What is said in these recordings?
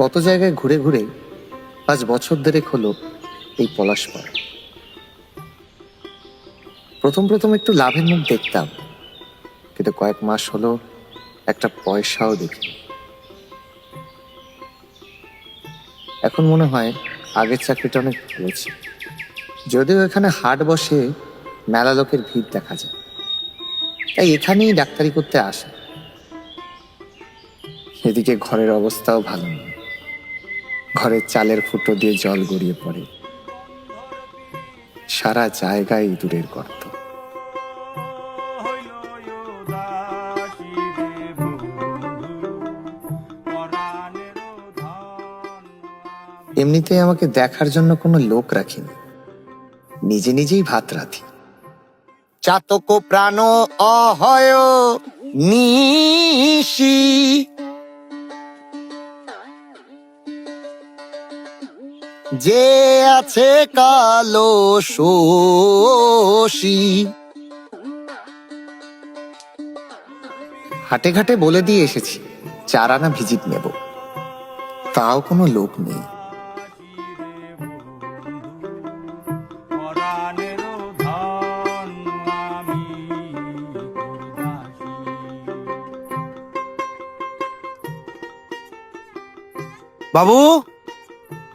কত জায়গায় ঘুরে ঘুরে পাঁচ বছর দেড়েক হলো এই পলাশপাড়া প্রথম প্রথম একটু লাভের মুখ দেখতাম, কিন্তু কয়েক মাস হলো একটা পয়সাও দেখি এখন মনে হয় আগের চাকরিটা অনেক ভালো যদিও এখানে হাট বসে মেলা লোকের ভিড় দেখা যায়, তাই এখানেই ডাক্তারি করতে আসে। এদিকে ঘরের অবস্থাও ভালো নয়। ঘরের চালের ফুটো দিয়ে জল গড়িয়ে পড়ে। সারা জায়গায় ইঁদুরের গর্ত। এমনিতে আমাকে দেখার জন্য কোনো লোক রাখিনি। নিজে নিজেই ভাত রাধি। চাতক প্রাণ অহয় নিশি যে আছে কালো শোষী হাটে ঘাটে বলে দিয়ে এসেছি চার আনা ভিজিট নেব। তাও কোনো লোক নেই। বাবু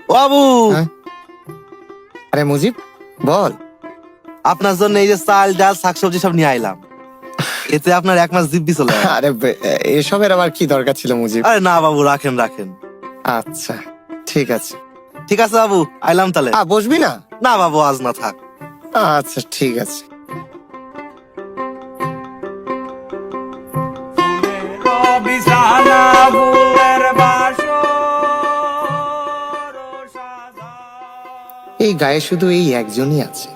ও বাবু! হ্যাঁ? আরে মুজিব বল। আপনার জন্য এই যে চাল ডাল শাকসবজি সব নিয়ে আইলাম। এতে আপনার এক মাস দিব্যি চলে যাবে। আরে বে- এসবের আবার কি দরকার ছিল মুজিব? আরে না বাবু রাখেন রাখেন। আচ্ছা ঠিক আছে। ঠিক আছে বাবু আইলাম তাহলে। আ বসবি না? না বাবু আজ না থাক। আচ্ছা ঠিক আছে। বিছানা এই গায়ে শুধু এই একজনই আছে।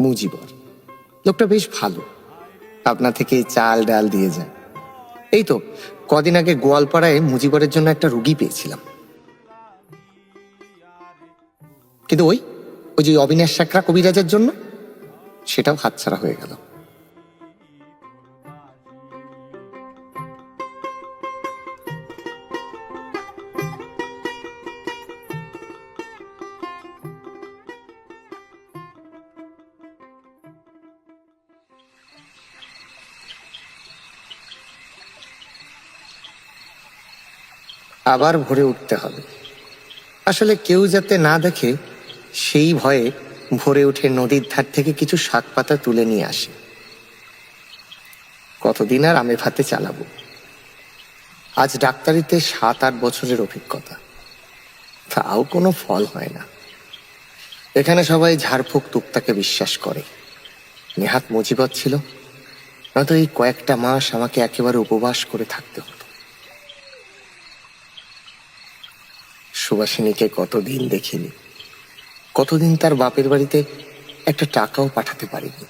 মুজিবর। লোকটা বেশ ভালো। আপনা থেকে চাল ডাল দিয়ে যায়। এই তো, কদিন আগে গোয়ালপাড়ায় মুজিবরের জন্য একটা রুগী পেয়েছিলাম। কিন্তু ওই ওই যে অবিনাশ সাকরা কবিরাজের জন্য, সেটাও হাতছাড়া হয়ে গেল। আবার ভোরে উঠতে হবে। আসলে কেউ যাতে না দেখে, সেই ভয়ে ভোরে উঠে নদীর ধার থেকে কিছু শাক পাতা তুলে নিয়ে আসে। কতদিন আর আমে ভাতে চালাবো? আজ ডাক্তারিতে সাত আট বছরের অভিজ্ঞতা। তাও কোনো ফল হয় না। এখানে সবাই ঝাড়ফুঁক তুকতাকে বিশ্বাস করে। নেহাত মুজিবত ছিল। নয়তো এই কয়েকটা মাস আমাকে একেবারে উপবাস করে থাকতে হতো। সুভাষিনীকে কতদিন দেখিনি। কতদিন তার বাপের বাড়িতে একটা টাকাও পাঠাতে পারিনি।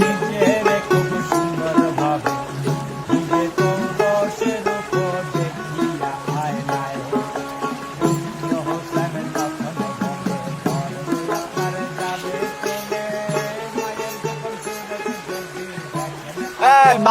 খুব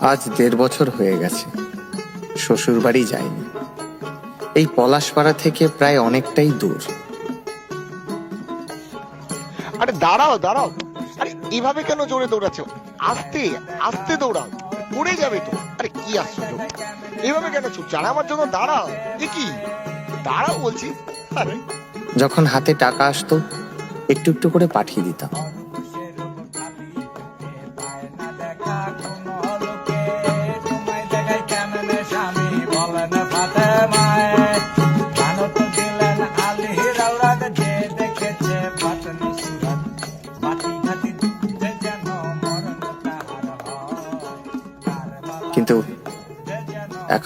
আজ দেড় বছর হয়ে গেছে। শ্বশুর বাড়ি যাইনি। এই পলাশপাড়া থেকে প্রায় অনেকটাই দূর। আরে দাঁড়াও দাঁড়াও। আরে এভাবে কেন জোরে দৌড়াচ্ছো? আস্তে আস্তে দৌড়াও। পড়ে যাবে তো। আরে কি আশ্চর্য। এভাবে কেন ছুটছো? আরে আমার জন্য দাঁড়াও। এ কি? দাঁড়াও বলছি। আরে। যখন হাতে টাকা আসতো একটু একটু করে পাঠিয়ে দিতাম।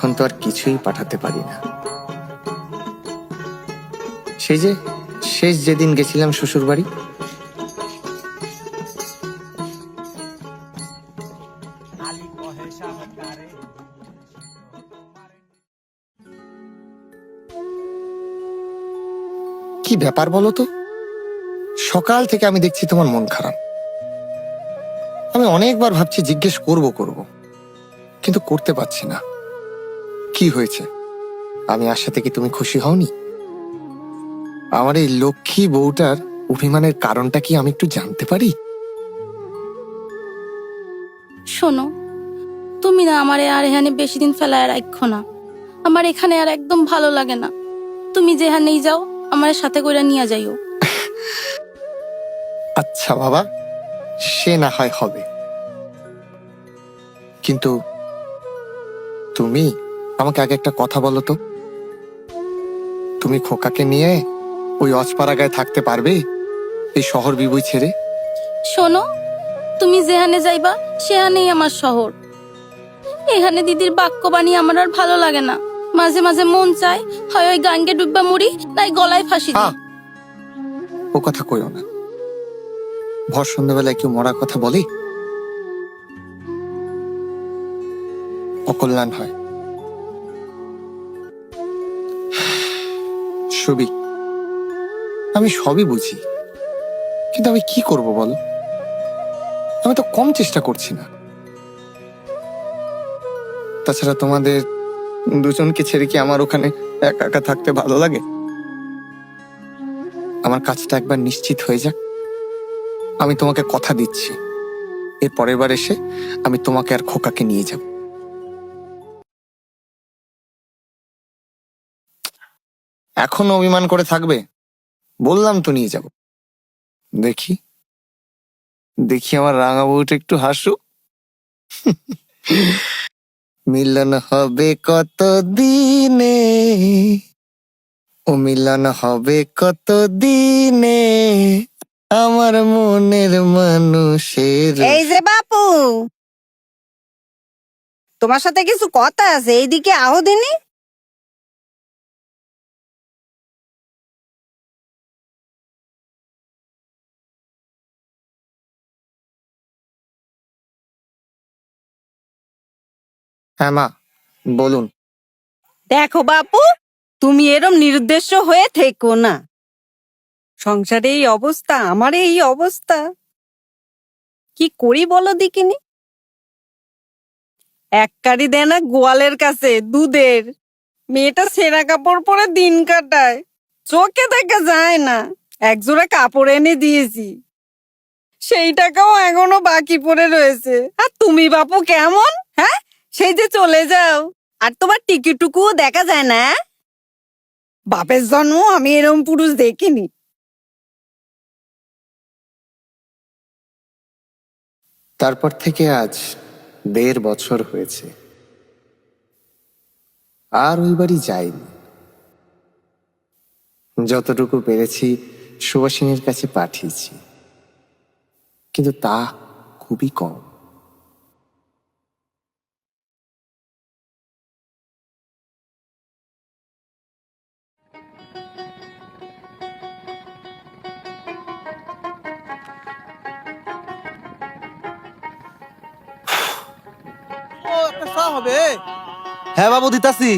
এখন তো আর কিছুই পাঠাতে পারি না। সেই যে, শেষ যেদিন গেছিলাম শ্বশুর বাড়ি কি ব্যাপার বলো তো? সকাল থেকে আমি দেখছি তোমার মন খারাপ। আমি অনেকবার ভাবছি জিজ্ঞেস করব করব, কিন্তু করতে পারছি না। কি হয়েছে? আমি আসাতে কি তুমি খুশি হওনি? আমার এই লক্ষ্মী বউটার অভিমানের কারণটা কি আমি একটু জানতে পারি? শোনো তুমি না আমার আর এখানে বেশি দিন ফেলায় রাখো না। আমার এখানে আর একদম ভালো লাগে না। তুমি যেখানেই যাও আমার সাথে করে নিয়ে যাইও। আচ্ছা বাবা সে না হয় হবে। কিন্তু তুমি আমাকে আগে একটা কথা বলো তো। তুমি খোকাকে নিয়ে ওই অজপাড়াগায় থাকতে পারবে? এই শহর বিবই ছেড়ে? শোনো তুমি যেখানে যাইবা সেখানেই আমার শহর। এখানে দিদির বাক্য বাণী আমার আর ভালো লাগে না। মাঝে মাঝে মন চায় হয় ওই গাঙ্গে ডুববা মুড়ি নাই গলায় ফাঁসি দিই। আহ! ও কথা কইও না। ভর সন্ধ্যাবেলায় কেউ মরার কথা বলে? অকল্যাণ হয়। ছবি আমি সবই বুঝি। কিন্তু আমি কি করব বলো? আমি তো কম চেষ্টা করছি না। তাছাড়া তোমাদের দুজনকে ছেড়ে কি আমার ওখানে একা একা থাকতে ভালো লাগে? আমার কাজটা একবার নিশ্চিত হয়ে যাক। আমি তোমাকে কথা দিচ্ছি। এর পরের বার এসে আমি তোমাকে আর খোকাকে নিয়ে যাব। এখনও অভিমান করে থাকবে? বললাম তো নিয়ে যাব। দেখি। দেখি আমার রাঙা বউটা একটু হাসু। মিলন হবে কত দিনে ও মিলন হবে কত দিনে আমার মনের মানুষের এই যে বাপু! তোমার সাথে কিছু কথা আছে, এইদিকে আও দিনি। হ্যাঁ মা, বলুন। দেখো বাপু, তুমি এরম নিরুদ্দেশ্য হয়ে থেকো না। সংসারে এই অবস্থা, আমার এই অবস্থা। কি করি বলো দিকিনি এক কারি দেয় না গোয়ালের কাছে, দুধের। মেয়েটা সেরা কাপড় পরে দিন কাটায়, চোখে দেখা যায় না। একজোড়া কাপড় এনে দিয়েছি। সেই টাকাও এখনও বাকি পড়ে রয়েছে। আর তুমি বাপু কেমন হ্যাঁ? সেই যে চলে যাও। আর তোমার টিকিটুকুও দেখা যায় না হ্যাঁ? বাপের জন্ম আমি এরম পুরুষ দেখিনি। তারপর থেকে আজ দেড় বছর হয়েছে। আর ওই বাড়ি যাইনি। যতটুকু পেরেছি সুভাষিনীর কাছে পাঠিয়েছি। কিন্তু তা খুবই কম। হবে হ্যাঁ বাবু দিতাছি।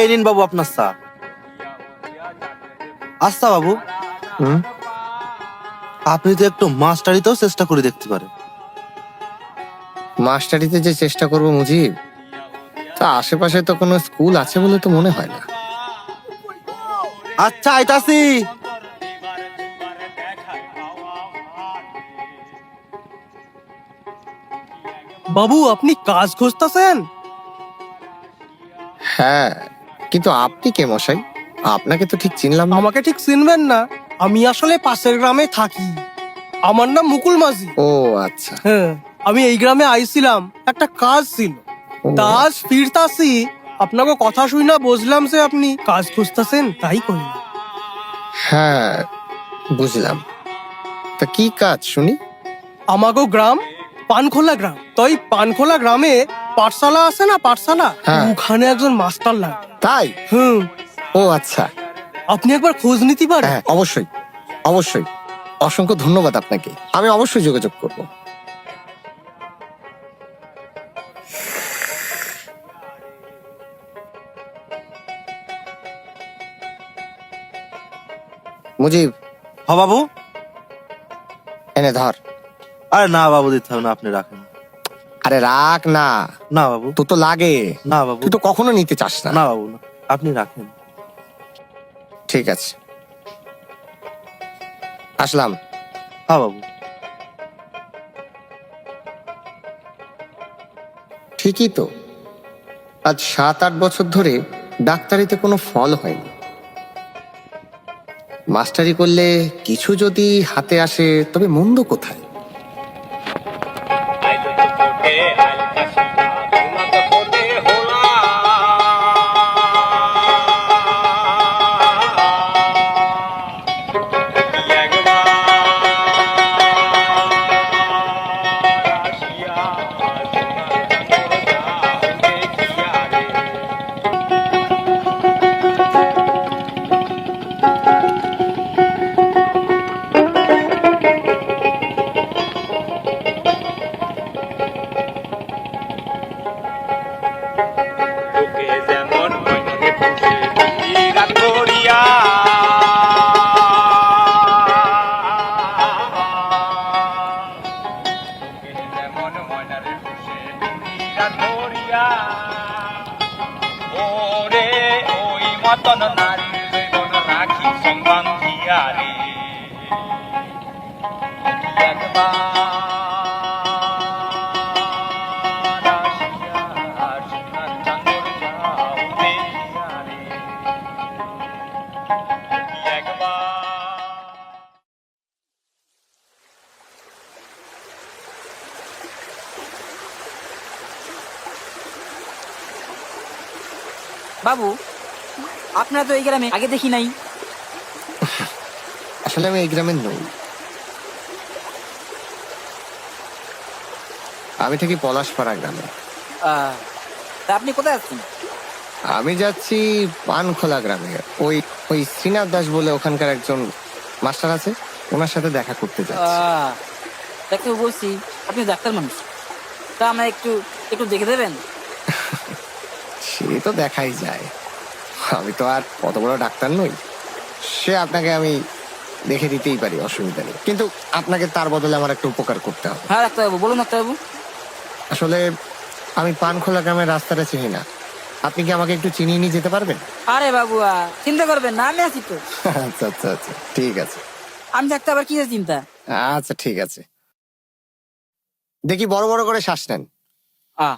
এই নিন বাবু আপনার চা। আচ্ছা বাবু। হুম? আপনি তো একটু মাস্টারিতেও চেষ্টা করে দেখতে পারেন। মাস্টারিতে যে চেষ্টা করব মুজিব তা আশেপাশে তো কোনো স্কুল আছে বলে তো মনে হয় না। আচ্ছা আইতাছি। বাবু আপনি কাজ খুঁজতেছেন? হ্যাঁ কিন্তু আপনি কে মশাই? আপনাকে তো ঠিক চিনলাম না। আমাকে ঠিক চিনবেন না। আমি আসলে পাশের গ্রামে থাকি। আমার নাম মুকুল মাঝি। ও আচ্ছা। হ্যাঁ আমি এই গ্রামে আইছিলাম একটা কাজ ছিল। তাজ ফিরতাছি আপনাকে কথা শুই না বুঝলাম যে আপনি কাজ খুঁজতেছেন তাই কইলাম হ্যাঁ বুঝলাম। তা কি কাজ শুনি? আমাগো গ্রাম পানখোলা গ্রাম। তো এই পানখোলা গ্রামে পাঠশালা আছে না পাঠশালা? হ্যাঁ। ওখানে একজন মাস্টার লাগে। তাই? হুম। ও আচ্ছা। আপনি একবার খোঁজ নিতে পারেন? হ্যাঁ অবশ্যই। অবশ্যই। অসংখ্য ধন্যবাদ আপনাকে। আমি অবশ্যই যোগাযোগ করব। মুজিব। হ বাবু? এনে ধর। আরে না বাবু দিতে হবে না আপনি রাখেন। আরে রাখ না। না বাবু। তো তো লাগে। না বাবু। তুই তো কখনো নিতে চাস না। না বাবু না। আপনি রাখেন। ঠিক আছে। আসলাম। হ্যাঁ বাবু। ঠিকই তো। আজ সাত আট বছর ধরে ডাক্তারিতে কোনো ফল হয়নি। মাস্টারি করলে কিছু যদি হাতে আসে তবে মন্দ কোথায়? মতন রাখি দেখিয়া রে। বাবু আপনারা তো এই গ্রামে আগে দেখি নাই। আসলে আমি এই গ্রামের নই। আমি থাকি পলাশপাড়া গ্রামে। তা আপনি কোথায় আছেন? আমি যাচ্ছি পানখোলা গ্রামে। ওই ওই শ্রীনাথ দাস বলে ওখানকার একজন মাস্টার আছে ওনার সাথে দেখা করতে যাচ্ছি। দেখতে বলছি আপনি ডাক্তার মানুষ। তা আমরা একটু একটু দেখে দেবেন? সে তো দেখাই যায়। আমি তো আর কত বড় ডাক্তার নই। সে আপনাকে আমি দেখে দিতেই পারি অসুবিধা নেই। কিন্তু আপনাকে তার বদলে আমার একটা উপকার করতে হবে। হ্যাঁ ডাক্তারবাবু বলুন ডাক্তারবাবু। আসলে আমি পানখোলা গ্রামের রাস্তাটা চিনি না। আপনি কি আমাকে একটু চিনিয়ে নিয়ে যেতে পারবেন? আরে বাবু আহ, চিন্তা করবেন না আমি আছি তো। আচ্ছা আচ্ছা আচ্ছা ঠিক আছে। আমি থাকতে আবার কি চিন্তা? আচ্ছা ঠিক আছে। দেখি বড় বড় করে শ্বাস নেন। আহ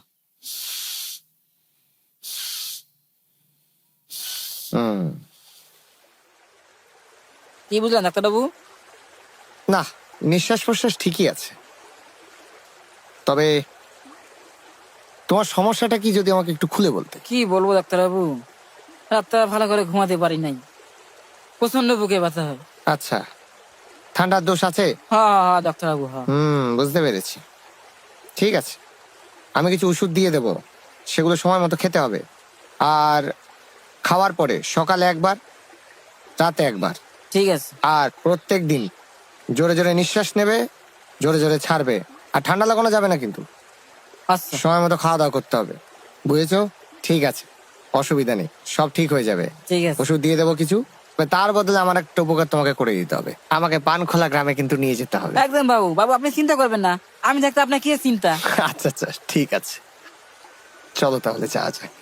কি বুঝলেন ডাক্তারবাবু? না নিঃশ্বাস প্রশ্বাস ঠিকই আছে। তবে তোমার সমস্যাটা কি যদি আমাকে একটু খুলে বলতে? কি বলব ডাক্তারবাবু? রাতটা ভালো করে ঘুমাতে পারি নাই। প্রচণ্ড বুকে ব্যথা হয়। আচ্ছা ঠান্ডার দোষ আছে? হ্যাঁ হ্যাঁ, ডাক্তারবাবু হ্যাঁ। হুম বুঝতে পেরেছি। ঠিক আছে আমি কিছু ওষুধ দিয়ে দেব সেগুলো সময় মতো খেতে হবে। আর খাওয়ার পরে সকালে একবার রাতে একবার। ঠিক আছে। আর প্রত্যেক দিন জোরে জোরে নিঃশ্বাস নেবে জোরে জোরে ছাড়বে। আর ঠান্ডা লাগানো যাবে না কিন্তু। আচ্ছা। সময় মতো খাওয়া দাওয়া করতে হবে। বুঝেছ? ঠিক আছে। অসুবিধা নেই। সব ঠিক হয়ে যাবে। ঠিক আছে। ওষুধ দিয়ে দেবো কিছু। তার বদলে আমার একটা উপকার তোমাকে করে দিতে হবে। আমাকে পানখোলা গ্রামে কিন্তু নিয়ে যেতে হবে। একদম বাবু। বাবু আপনি চিন্তা করবেন না। আমি থাকতে আপনার কি চিন্তা? আচ্ছা আচ্ছা। ঠিক আছে। চলো তাহলে যাওয়া যাক।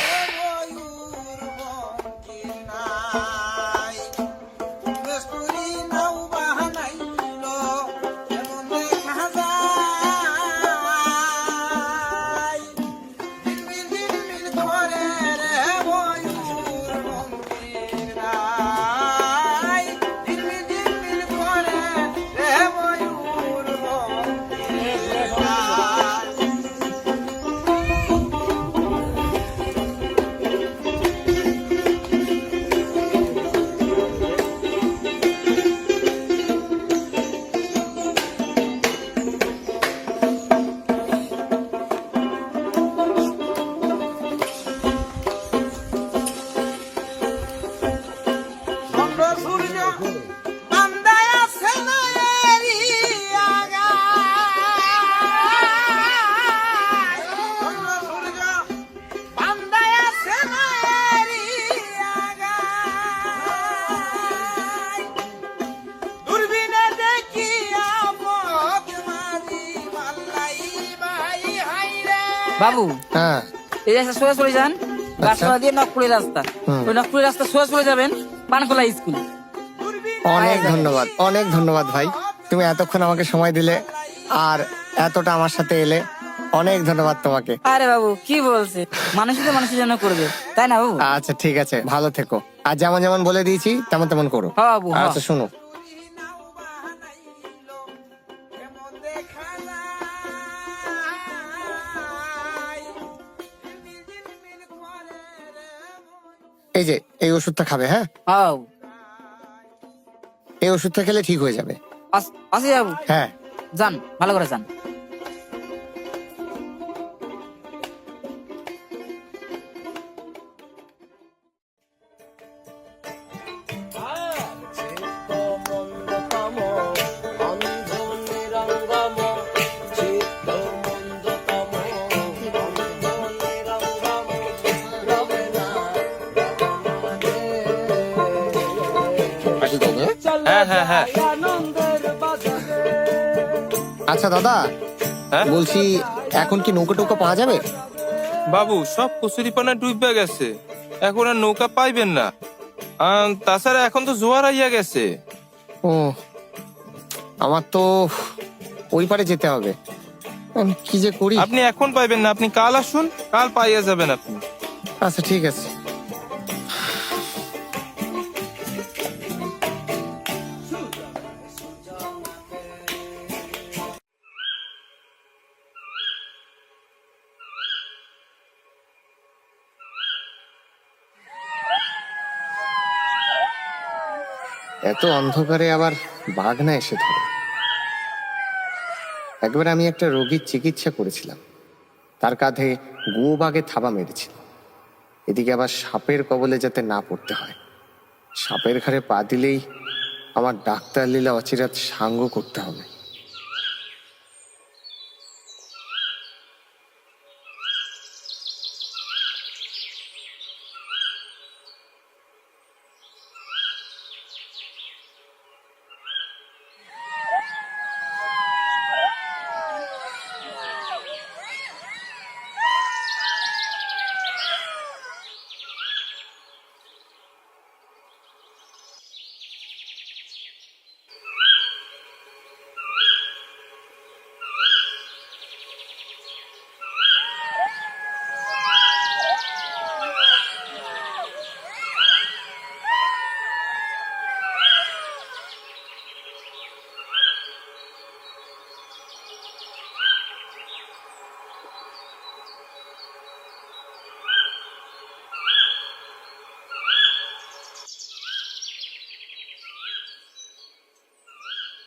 রাস্তা সোজা চলে যান গাছতলা দিয়ে নকপুরের রাস্তা। ওই নকপুরের রাস্তা সোজা চলে যাবেন পানকোলা স্কুল। অনেক ধন্যবাদ অনেক ধন্যবাদ ভাই। তুমি এতক্ষণ আমাকে সময় দিলে আর এতটা আমার সাথে এলে অনেক ধন্যবাদ তোমাকে। আরে বাবু কি বলছে? মানুষই তো মানুষের জন্য করবে তাই না বাবু? আচ্ছা ঠিক আছে ভালো থেকো। আর যেমন যেমন বলে দিয়েছি তেমন তেমন করো। হ্যাঁ বাবু হ্যাঁ। আচ্ছা শোনো। এই যে এই ওষুধটা খাবে হ্যাঁ? এই ওষুধটা খেলে ঠিক হয়ে যাবে। আস- আসি বাবু হ্যাঁ। যান ভালো করে যান। আচ্ছা দাদা। হ্যাঁ? বলছি এখন কি নৌকা টৌকো পাওয়া যাবে? বাবু সব কচুরিপানা ডুববে গেছে। এখন আর নৌকা পাইবেন না। আম, তাছাড়া এখন তো জোয়ার আইয়া গেছে। ও আমার তো ওই পারে যেতে হবে। আমি কি যে করি? আপনি এখন পাইবেন না আপনি কাল আসুন কাল পাইয়া যাবেন আপনি। আচ্ছা ঠিক আছে। এত অন্ধকারে আবার বাঘ না এসে ধরে। একবার আমি একটা রোগীর চিকিৎসা করেছিলাম। তার কাঁধে গুয়ো বাঘে থাবা মেরেছিল। এদিকে আবার সাপের কবলে যাতে না পড়তে হয়। সাপের ঘাড়ে পা দিলেই আমার ডাক্তার লীলা অচিরাত সাঙ্গ করতে হবে।